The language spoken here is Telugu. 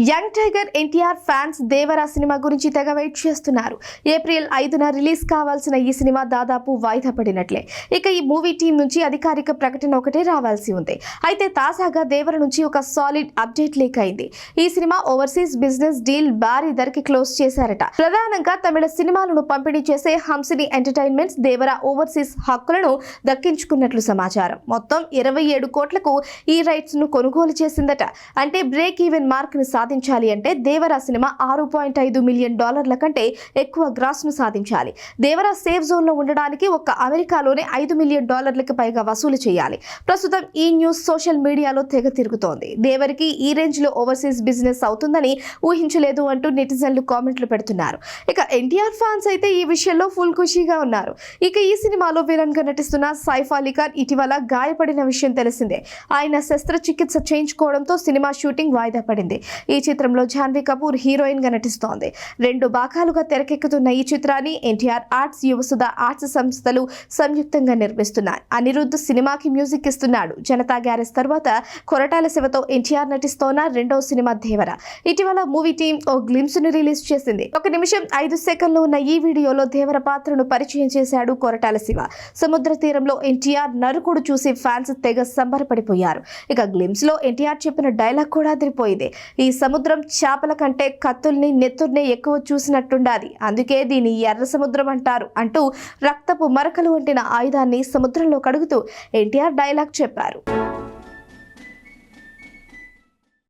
Young tiger NTR fans Devara cinema గురించి తెగ వెయిట్ చేస్తున్నారు. ఏప్రిల్ ఐదున రిలీజ్ కావాల్సిన ఈ సినిమా దాదాపు వాయిదా పడినట్లే. ఇక ఈ మూవీ టీం నుంచి అధికారిక ప్రకటన ఒకటే రావాల్సి ఉంది. అయితే తాజాగా దేవర నుంచి ఒక సాలిడ్ అప్డేట్ లీక్ అయింది. ఈ సినిమా ఓవర్సీస్ బిజినెస్ డీల్ భారీ ధరకి క్లోజ్ చేశారట. ప్రధానంగా తమిళ సినిమాలను పంపిణీ చేసే హంసిని ఎంటర్టైన్మెంట్స్ దేవర ఓవర్సీస్ హక్కులను దక్కించుకున్నట్లు సమాచారం. మొత్తం ఇరవై ఏడు కోట్లకు ఈ రైట్స్ను కొనుగోలు చేసిందట. అంటే బ్రేక్ ఈవెన్ మార్క్ను సాధించాలి అంటే దేవరా సినిమా ఆరు పాయింట్ ఐదు మిలియన్ డాలర్ల కంటే ఎక్కువ గ్రాస్ను సాధించాలి. దేవరా సేఫ్ జోన్లో ఉండడానికి ఒక్క అమెరికాలోనే ఐదు మిలియన్ డాలర్లకు పైగా వసూలు చేయాలి. ప్రస్తుతం ఈ న్యూస్ సోషల్ మీడియాలో తెగ తిరుగుతోంది. దేవరికి ఈ రేంజ్లో ఓవర్సీస్ బిజినెస్ అవుతుందని ఊహించలేదు అంటూ నెటిజన్లు కామెంట్లు పెడుతున్నారు. ఇక ఎన్టీఆర్ ఫ్యాన్స్ అయితే ఈ విషయంలో ఫుల్ ఖుషీగా ఉన్నారు. ఇక ఈ సినిమాలో విలన్గా నటిస్తున్న సైఫ్ అలీ ఖాన్ ఇటీవల గాయపడిన విషయం తెలిసిందే. ఆయన శస్త్రచికిత్స చేయించుకోవడంతో సినిమా షూటింగ్ వాయిదా పడింది. ఈ చిత్రంలో జాన్వీ కపూర్ హీరోయిన్గా నటిస్తోంది. రెండు భాగాలుగా తెరకెక్కుతున్న ఈ చిత్రాన్ని ఎన్టీఆర్ ఆర్ట్స్ యువసుధ ఆర్ట్స్ సంస్థలు సంయుక్తంగా నిర్మిస్తున్నాయి. అనిరుద్ధ్ సినిమాకి మ్యూజిక్ ఇస్తున్నాడు. జనతా గ్యారేజ్ తర్వాత కొరటాల శివతో ఎన్టీఆర్ నటిస్తోన్న రెండో సినిమా దేవర. ఇటీవల మూవీ టీం ఓ గ్లిమ్స్ను రిలీజ్ చేసింది. ఒక నిమిషం ఐదు సెకండ్లు ఉన్న ఈ వీడియోలో దేవర పాత్రను పరిచయం చేశాడు కొరటాల శివ. సముద్ర తీరంలో ఎన్టీఆర్ నరుకుడు చూసి ఫ్యాన్స్ తెగ సంబరపడిపోయారు. ఇక గ్లిమ్స్లో ఎన్టీఆర్ చెప్పిన డైలాగ్ కూడా అదిరిపోయింది. ఈ సముద్రం చేపల కంటే కత్తుల్ని నెత్తుర్ని ఎక్కువ చూసినట్టుండాది. అందుకే దీని ఎర్ర సముద్రం అంటారు అంటూ రక్తపు మరకలు వంటిన ఆయుధాన్ని సముద్రంలో కడుగుతూ ఎన్టీఆర్ డైలాగ్ చెప్పారు.